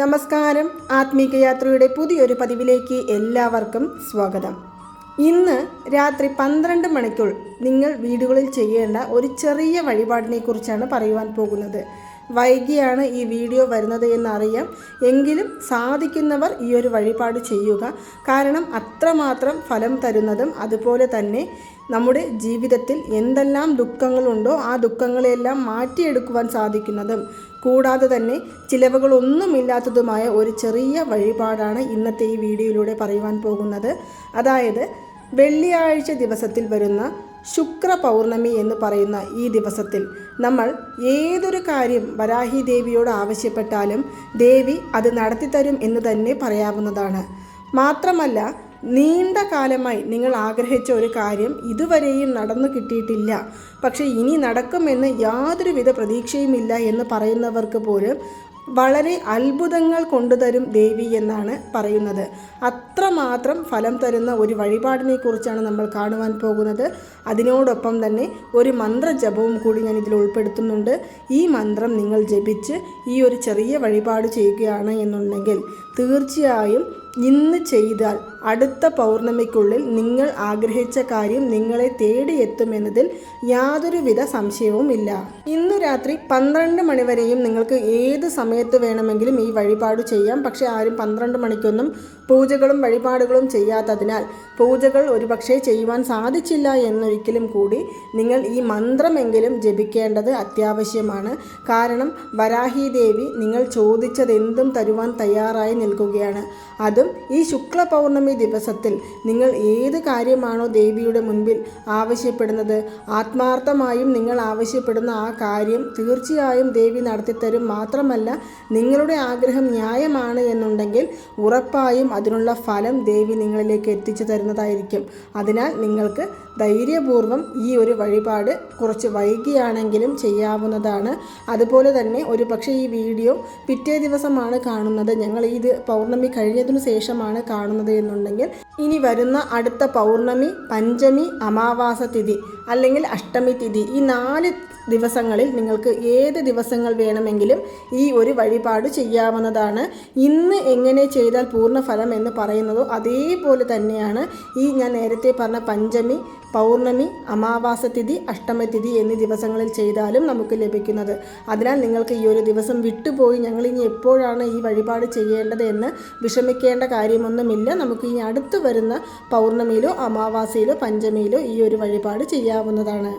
നമസ്കാരം. ആത്മീക യാത്രയുടെ പുതിയൊരു പതിവിലേക്ക് എല്ലാവർക്കും സ്വാഗതം. ഇന്ന് രാത്രി പന്ത്രണ്ട് മണിക്കുൾ നിങ്ങൾ വീടുകളിൽ ചെയ്യേണ്ട ഒരു ചെറിയ വഴിപാടിനെ കുറിച്ചാണ് പറയുവാൻ പോകുന്നത്. വൈകിയാണ് ഈ വീഡിയോ വരുന്നത് എന്നറിയാം. എങ്കിലും സാധിക്കുന്നവർ ഈ ഒരു വഴിപാട് ചെയ്യുക. കാരണം അത്രമാത്രം ഫലം തരുന്നതും അതുപോലെ തന്നെ നമ്മുടെ ജീവിതത്തിൽ എന്തെല്ലാം ദുഃഖങ്ങളുണ്ടോ ആ ദുഃഖങ്ങളെല്ലാം മാറ്റിയെടുക്കുവാൻ സാധിക്കുന്നതും. കൂടാതെ തന്നെ ചിലവുകളൊന്നുമില്ലാത്തതുമായ ഒരു ചെറിയ വഴിപാടാണ് ഇന്നത്തെ ഈ വീഡിയോയിലൂടെ പറയുവാൻ പോകുന്നത്. അതായത് വെള്ളിയാഴ്ച ദിവസത്തിൽ വരുന്ന ശുക്ര പൗർണമി എന്ന് പറയുന്ന ഈ ദിവസത്തിൽ നമ്മൾ ഏതൊരു കാര്യം വരാഹി ദേവിയോട് ആവശ്യപ്പെട്ടാലും ദേവി അത് നടത്തിത്തരും എന്ന് തന്നെ പറയാവുന്നതാണ്. മാത്രമല്ല നീണ്ട കാലമായി നിങ്ങൾ ആഗ്രഹിച്ച ഒരു കാര്യം ഇതുവരെയും നടന്നു കിട്ടിയിട്ടില്ല. പക്ഷെ ഇനി നടക്കുമെന്ന് യാതൊരുവിധ പ്രതീക്ഷയുമില്ല എന്ന് പറയുന്നവർക്ക് പോലും വളരെ അത്ഭുതങ്ങൾ കൊണ്ടുതരും ദേവി എന്നാണ് പറയുന്നത്. അത്രമാത്രം ഫലം തരുന്ന ഒരു വഴിപാടിനെ കുറിച്ചാണ് നമ്മൾ കാണുവാൻ പോകുന്നത്. അതിനോടൊപ്പം തന്നെ ഒരു മന്ത്രജപവും കൂടി ഞാൻ ഇതിൽ ഉൾപ്പെടുത്തുന്നുണ്ട്. ഈ മന്ത്രം നിങ്ങൾ ജപിച്ച് ഈ ഒരു ചെറിയ വഴിപാട് ചെയ്യുകയാണ് എന്നുണ്ടെങ്കിൽ തീർച്ചയായും ഇന്ന് ചെയ്താൽ അടുത്ത പൗർണമിക്കുള്ളിൽ നിങ്ങൾ ആഗ്രഹിച്ച കാര്യം നിങ്ങളെ തേടിയെത്തുമെന്നതിൽ യാതൊരുവിധ സംശയവും ഇല്ല ഇന്നു രാത്രി പന്ത്രണ്ട് മണിവരെയും നിങ്ങൾക്ക് ഏത് സമയത്ത് വേണമെങ്കിലും ഈ വഴിപാട് ചെയ്യാം. പക്ഷേ ആരും പന്ത്രണ്ട് മണിക്കൊന്നും പൂജകളും വഴിപാടുകളും ചെയ്യാത്തതിനാൽ പൂജകൾ ഒരുപക്ഷെ ചെയ്യുവാൻ സാധിച്ചില്ല എന്നൊരിക്കലും കൂടി നിങ്ങൾ ഈ മന്ത്രമെങ്കിലും ജപിക്കേണ്ടത് അത്യാവശ്യമാണ്. കാരണം വരാഹി ദേവി നിങ്ങൾ ചോദിച്ചതെന്തും തരുവാൻ തയ്യാറായി നിൽക്കുകയാണ്. അതും ഈ ശുക്ല പൗർണമി ദിവസത്തിൽ നിങ്ങൾ ഏത് കാര്യമാണോ ദേവിയുടെ മുൻപിൽ ആവശ്യപ്പെടുന്നത് ആത്മാർത്ഥമായും നിങ്ങൾ ആവശ്യപ്പെടുന്ന ആ കാര്യം തീർച്ചയായും ദേവി നടത്തിത്തരും. മാത്രമല്ല നിങ്ങളുടെ ആഗ്രഹം ന്യായമാണ് എന്നുണ്ടെങ്കിൽ ഉറപ്പായും അതിനുള്ള ഫലം ദേവി നിങ്ങളിലേക്ക് എത്തിച്ചു തരുന്നതായിരിക്കും. അതിനാൽ നിങ്ങൾക്ക് ധൈര്യപൂർവം ഈ ഒരു വഴിപാട് കുറച്ച് വൈകിയാണെങ്കിലും ചെയ്യാവുന്നതാണ്. അതുപോലെ തന്നെ ഒരു പക്ഷേ ഈ വീഡിയോ പിറ്റേ ദിവസമാണ് കാണുന്നത്. ഞങ്ങൾ ഇത് പൗർണമി കഴിഞ്ഞതിനു ശേഷമാണ് കാണുന്നത് എന്നുണ്ടെങ്കിൽ ഇനി വരുന്ന അടുത്ത പൗർണമി പഞ്ചമി അമാവാസ തിഥി അല്ലെങ്കിൽ അഷ്ടമി തിഥി. ഈ നാല് ദിവസങ്ങളിൽ നിങ്ങൾക്ക് ഏത് ദിവസങ്ങൾ വേണമെങ്കിലും ഈ ഒരു വഴിപാട് ചെയ്യാവുന്നതാണ്. ഇന്ന് എങ്ങനെ ചെയ്താൽ പൂർണ ഫലം എന്ന് പറയുന്നതോ അതേപോലെ തന്നെയാണ് ഈ ഞാൻ നേരത്തെ പറഞ്ഞ പഞ്ചമി പൗർണമി അമാവാസ തിഥി അഷ്ടമി തിഥി എന്നീ ദിവസങ്ങളിൽ ചെയ്താലും നമുക്ക് ലഭിക്കുന്നത്. അതിനാൽ നിങ്ങൾക്ക് ഈ ഒരു ദിവസം വിട്ടുപോയി ഞങ്ങൾ ഇനി എപ്പോഴാണ് ഈ വഴിപാട് ചെയ്യേണ്ടത് എന്ന് വിഷമിക്കേണ്ട കാര്യമൊന്നുമില്ല. നമുക്ക് ഇനി അടുത്ത് വരുന്ന പൗർണമിയിലോ അമാവാസയിലോ പഞ്ചമിയിലോ ഈ ഒരു വഴിപാട് ചെയ്യാവുന്നതാണ്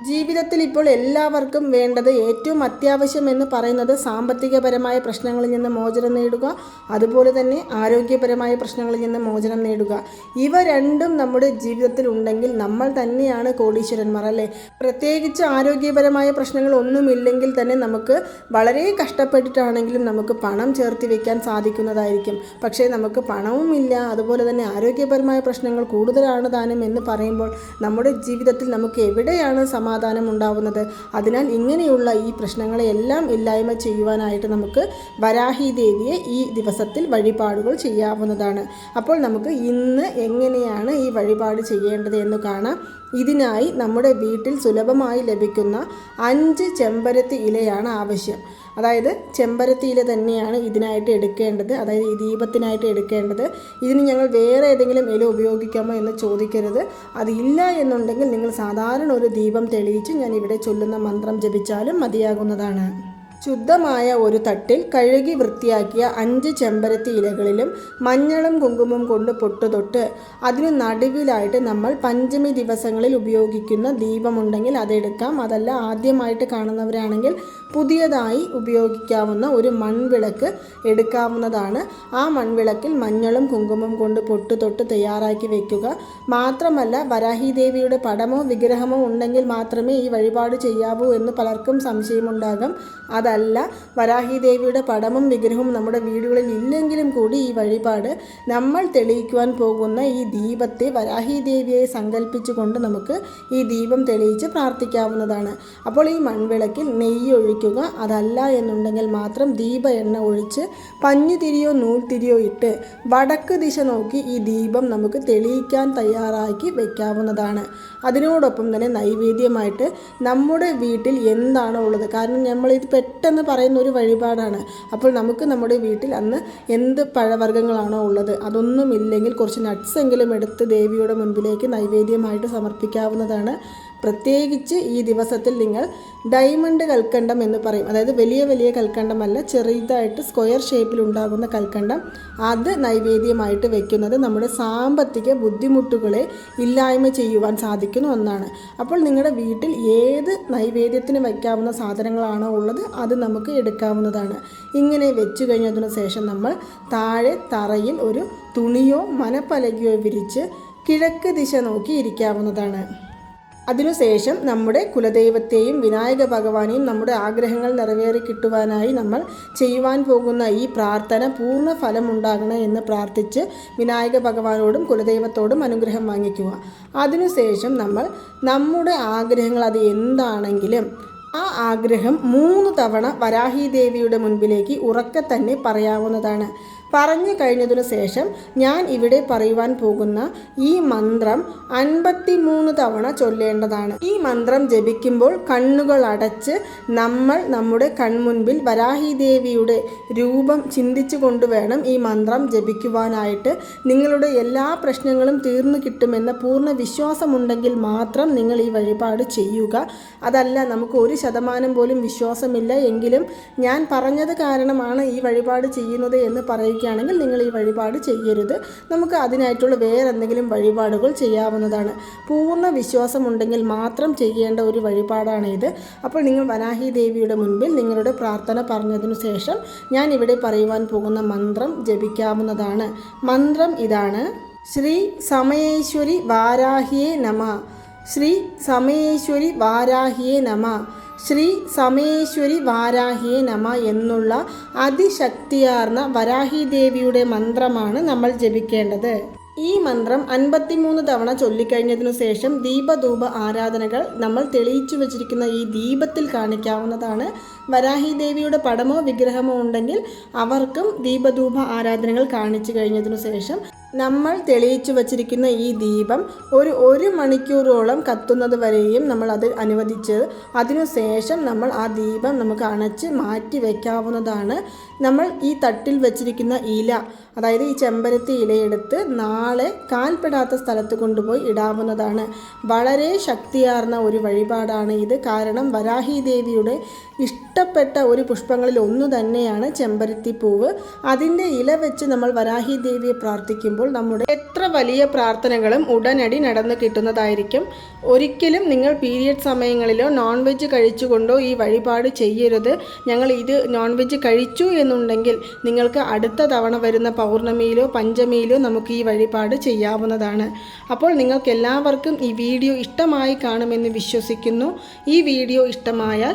ജീവിതത്തിൽ ഇപ്പോൾ എല്ലാവർക്കും വേണ്ടത് ഏറ്റവും അത്യാവശ്യം എന്ന് പറയുന്നത് സാമ്പത്തികപരമായ പ്രശ്നങ്ങളിൽ നിന്ന് മോചനം നേടുക അതുപോലെ തന്നെ ആരോഗ്യപരമായ പ്രശ്നങ്ങളിൽ നിന്ന് മോചനം നേടുക. ഇവ രണ്ടും നമ്മുടെ ജീവിതത്തിൽ ഉണ്ടെങ്കിൽ നമ്മൾ തന്നെയാണ് കോടീശ്വരന്മാർ അല്ലേ? പ്രത്യേകിച്ച് ആരോഗ്യപരമായ പ്രശ്നങ്ങൾ ഒന്നുമില്ലെങ്കിൽ തന്നെ നമുക്ക് വളരെ കഷ്ടപ്പെട്ടിട്ടാണെങ്കിലും നമുക്ക് പണം ചേർത്തി വെക്കാൻ സാധിക്കുന്നതായിരിക്കും. പക്ഷേ നമുക്ക് പണവുമില്ല അതുപോലെ തന്നെ ആരോഗ്യപരമായ പ്രശ്നങ്ങൾ കൂടുതലാണ് താനും എന്ന് പറയുമ്പോൾ നമ്മുടെ ജീവിതത്തിൽ നമുക്ക് എവിടെയാണ് സമാധാനം ഉണ്ടാവുന്നത്. അതിനാൽ ഇങ്ങനെയുള്ള ഈ പ്രശ്നങ്ങളെയെല്ലാം ഇല്ലായ്മ ചെയ്യുവാനായിട്ട് നമുക്ക് വരാഹി ദേവിയെ ഈ ദിവസത്തിൽ വഴിപാടുകൾ ചെയ്യാവുന്നതാണ്. അപ്പോൾ നമുക്ക് ഇന്ന് എങ്ങനെയാണ് ഈ വഴിപാട് ചെയ്യേണ്ടത് എന്ന് കാണാം. ഇതിനായി നമ്മുടെ വീട്ടിൽ സുലഭമായി ലഭിക്കുന്ന അഞ്ച് ചെമ്പരത്തി ഇലയാണ് ആവശ്യം. അതായത് ചെമ്പരത്തി ഇല തന്നെയാണ് ഇതിനായിട്ട് എടുക്കേണ്ടത്. അതായത് ഈ ദീപത്തിനായിട്ട് എടുക്കേണ്ടത്. ഇതിന് ഞങ്ങൾ വേറെ ഏതെങ്കിലും ഇല ഉപയോഗിക്കാമോ എന്ന് ചോദിക്കരുത്. അതില്ല എന്നുണ്ടെങ്കിൽ നിങ്ങൾ സാധാരണ ഒരു ദീപം തെളിയിച്ച് ഞാൻ ഇവിടെ ചൊല്ലുന്ന മന്ത്രം ജപിച്ചാലും മതിയാകുന്നതാണ്. ശുദ്ധമായ ഒരു തട്ടിൽ കഴുകി വൃത്തിയാക്കിയ അഞ്ച് ചെമ്പരത്തി ഇലകളിലും മഞ്ഞളും കുങ്കുമം കൊണ്ട് പൊട്ടുതൊട്ട് അതിന് നടുവിലായിട്ട് നമ്മൾ പഞ്ചമി ദിവസങ്ങളിൽ ഉപയോഗിക്കുന്ന ദീപമുണ്ടെങ്കിൽ അതെടുക്കാം. അതല്ല ആദ്യമായിട്ട് കാണുന്നവരാണെങ്കിൽ പുതിയതായി ഉപയോഗിക്കാവുന്ന ഒരു മൺവിളക്ക് എടുക്കാവുന്നതാണ്. ആ മൺവിളക്കിൽ മഞ്ഞളും കുങ്കുമം കൊണ്ട് പൊട്ടു തൊട്ട് തയ്യാറാക്കി വെക്കുക. മാത്രമല്ല വരാഹി ദേവിയുടെ പടമോ വിഗ്രഹമോ ഉണ്ടെങ്കിൽ മാത്രമേ ഈ വഴിപാട് ചെയ്യാവൂ എന്ന് പലർക്കും സംശയമുണ്ടാകും. അതല്ല വരാഹിദേവിയുടെ പടമും വിഗ്രഹവും നമ്മുടെ വീടുകളിൽ ഇല്ലെങ്കിലും കൂടി ഈ വഴിപാട് നമ്മൾ തെളിയിക്കുവാൻ പോകുന്ന ഈ ദീപത്തെ വരാഹിദേവിയെ സങ്കല്പിച്ചുകൊണ്ട് നമുക്ക് ഈ ദീപം തെളിയിച്ച് പ്രാർത്ഥിക്കാവുന്നതാണ്. അപ്പോൾ ഈ മൺവിളക്കിൽ നെയ്യ് ഒഴിക്കുക അതല്ല എന്നുണ്ടെങ്കിൽ മാത്രം ദീപ എണ്ണ ഒഴിച്ച് പഞ്ഞുതിരിയോ നൂൽത്തിരിയോ ഇട്ട് വടക്ക് ദിശ നോക്കി ഈ ദീപം നമുക്ക് തെളിയിക്കാൻ തയ്യാറാക്കി വെക്കാവുന്നതാണ്. അതിനോടൊപ്പം തന്നെ നൈവേദ്യമായിട്ട് നമ്മുടെ വീട്ടിൽ എന്താണോ ഉള്ളത്? കാരണം നമ്മളിത് പെട്ടെന്ന് പെട്ടെന്ന് പറയുന്ന ഒരു വഴിപാടാണ്. അപ്പോൾ നമുക്ക് നമ്മുടെ വീട്ടിൽ അന്ന് എന്ത് പഴവർഗങ്ങളാണോ ഉള്ളത് അതൊന്നും ഇല്ലെങ്കിൽ കുറച്ച് നട്ട്സ് എങ്കിലും എടുത്ത് ദേവിയുടെ മുൻപിലേക്ക് നൈവേദ്യമായിട്ട് സമർപ്പിക്കാവുന്നതാണ്. പ്രത്യേകിച്ച് ഈ ദിവസത്തിൽ നിങ്ങൾ ഡയമണ്ട് കൽക്കണ്ടം എന്ന് പറയും. അതായത് വലിയ വലിയ കൽക്കണ്ടമല്ല ചെറിയതായിട്ട് സ്ക്വയർ ഷേപ്പിൽ ഉണ്ടാകുന്ന കൽക്കണ്ടം. അത് നൈവേദ്യമായിട്ട് വെക്കുന്നത് നമ്മുടെ സാമ്പത്തിക ബുദ്ധിമുട്ടുകളെ ഇല്ലായ്മ ചെയ്യുവാൻ സാധിക്കുന്ന ഒന്നാണ്. അപ്പോൾ നിങ്ങളുടെ വീട്ടിൽ ഏത് നൈവേദ്യത്തിന് വയ്ക്കാവുന്ന സാധനങ്ങളാണോ ഉള്ളത് അത് നമുക്ക് എടുക്കാവുന്നതാണ്. ഇങ്ങനെ വെച്ചു കഴിഞ്ഞതിന് ശേഷം നമ്മൾ താഴെ തറയിൽ ഒരു തുണിയോ മനപ്പലകയോ വിരിച്ച് കിഴക്ക് ദിശ നോക്കി ഇരിക്കാവുന്നതാണ്. അതിനുശേഷം നമ്മുടെ കുലദൈവത്തെയും വിനായക ഭഗവാനെയും നമ്മുടെ ആഗ്രഹങ്ങൾ നിറവേറി കിട്ടുവാനായി നമ്മൾ ചെയ്യുവാൻ പോകുന്ന ഈ പ്രാർത്ഥന പൂർണ ഫലമുണ്ടാകണം എന്ന് പ്രാർത്ഥിച്ച് വിനായക ഭഗവാനോടും കുലദൈവത്തോടും അനുഗ്രഹം വാങ്ങിക്കുക. അതിനുശേഷം നമ്മൾ നമ്മുടെ ആഗ്രഹങ്ങൾ അത് എന്താണെങ്കിലും ആ ആഗ്രഹം മൂന്ന് തവണ വരാഹി ദേവിയുടെ മുൻപിലേക്ക് ഉറക്കെ തന്നെ പറയാവുന്നതാണ്. പറഞ്ഞു കഴിഞ്ഞതിനു ശേഷം ഞാൻ ഇവിടെ പറയുവാൻ പോകുന്ന ഈ മന്ത്രം അൻപത്തി മൂന്ന് തവണ ചൊല്ലേണ്ടതാണ്. ഈ മന്ത്രം ജപിക്കുമ്പോൾ കണ്ണുകൾ അടച്ച് നമ്മൾ നമ്മുടെ കൺമുൻപിൽ വരാഹി ദേവിയുടെ രൂപം ചിന്തിച്ചു കൊണ്ടുവേണം ഈ മന്ത്രം ജപിക്കുവാനായിട്ട്. നിങ്ങളുടെ എല്ലാ പ്രശ്നങ്ങളും തീർന്നു കിട്ടുമെന്ന പൂർണ വിശ്വാസമുണ്ടെങ്കിൽ മാത്രം നിങ്ങൾ ഈ വഴിപാട് ചെയ്യുക. അതല്ല നമുക്ക് ഒരു ശതമാനം പോലും വിശ്വാസമില്ല എങ്കിലും ഞാൻ പറഞ്ഞത് കാരണമാണ് ഈ വഴിപാട് ചെയ്യുന്നത് എന്ന് പറയുകയാണെങ്കിൽ നിങ്ങൾ ഈ വഴിപാട് ചെയ്യരുത്. നമുക്ക് അതിനായിട്ടുള്ള വേറെ എന്തെങ്കിലും വഴിപാടുകൾ ചെയ്യാവുന്നതാണ്. പൂർണ വിശ്വാസമുണ്ടെങ്കിൽ മാത്രം ചെയ്യേണ്ട ഒരു വഴിപാടാണ് ഇത്. അപ്പോൾ നിങ്ങൾ വനാഹി ദേവിയുടെ മുൻപിൽ നിങ്ങളുടെ പ്രാർത്ഥന പറഞ്ഞതിനു ശേഷം ഞാൻ ഇവിടെ പറയുവാൻ പോകുന്ന മന്ത്രം ജപിക്കാവുന്നതാണ്. മന്ത്രം ഇതാണ്. ശ്രീ സമയേശ്വരി വാരാഹിയേ നമ. ശ്രീ സമയേശ്വരി വാരാഹിയേ നമ. ശ്രീ സമേശ്വരി വാരാഹിയെ നമ എന്നുള്ള അതിശക്തിയാർന്ന വരാഹി ദേവിയുടെ മന്ത്രമാണ് നമ്മൾ ജപിക്കേണ്ടത്. ഈ മന്ത്രം അൻപത്തിമൂന്ന് തവണ ചൊല്ലിക്കഴിഞ്ഞതിനു ശേഷം ദീപധൂപ ആരാധനകൾ നമ്മൾ തെളിയിച്ചു വച്ചിരിക്കുന്ന ഈ ദീപത്തിൽ കാണിക്കാവുന്നതാണ്. വരാഹി ദേവിയുടെ പടമോ വിഗ്രഹമോ ഉണ്ടെങ്കിൽ അവർക്കും ദീപധൂപ ആരാധനകൾ കാണിച്ചു കഴിഞ്ഞതിനു ശേഷം നമ്മൾ തെളിയിച്ചു വച്ചിരിക്കുന്ന ഈ ദീപം ഒരു ഒരു മണിക്കൂറോളം കത്തുന്നത് വരെയും നമ്മൾ അത് അനുവദിച്ച് അതിനുശേഷം നമ്മൾ ആ ദീപം നമുക്ക് അണച്ച് മാറ്റി വയ്ക്കാവുന്നതാണ് നമ്മൾ ഈ തട്ടിൽ വെച്ചിരിക്കുന്ന ഇല അതായത് ഈ ചെമ്പരത്തി ഇലയെടുത്ത് നാളെ കാൽപ്പെടാത്ത സ്ഥലത്ത് കൊണ്ടുപോയി ഇടാവുന്നതാണ്. വളരെ ശക്തിയാർന്ന ഒരു വഴിപാടാണ് ഇത്. കാരണം വരാഹി ദേവിയുടെ ഇഷ്ടപ്പെട്ട ഒരു പുഷ്പങ്ങളിൽ ഒന്ന് തന്നെയാണ് ചെമ്പരത്തി പൂവ്. അതിന്റെ ഇല വെച്ച് നമ്മൾ വരാഹി ദേവിയെ പ്രാർത്ഥിക്കുമ്പോൾ നമ്മുടെ എത്ര വലിയ പ്രാർത്ഥനകളും ഉടനടി നടന്നു കിട്ടുന്നതായിരിക്കും. ഒരിക്കലും നിങ്ങൾ പീരിയഡ് സമയങ്ങളിലോ നോൺ വെജ് കഴിച്ചുകൊണ്ടോ ഈ വഴിപാട് ചെയ്യരുത്. ഞങ്ങൾ ഇത് നോൺ വെജ് കഴിച്ചു എന്നുണ്ടെങ്കിൽ നിങ്ങൾക്ക് അടുത്ത തവണ വരുന്ന പൗർണമിയിലോ പഞ്ചമിയിലോ നമുക്ക് ഈ വഴിപാട് ചെയ്യാവുന്നതാണ്. അപ്പോൾ നിങ്ങൾക്ക് എല്ലാവർക്കും ഈ വീഡിയോ ഇഷ്ടമായി കാണുമെന്ന് വിശ്വസിക്കുന്നു. ഈ വീഡിയോ ഇഷ്ടമായാൽ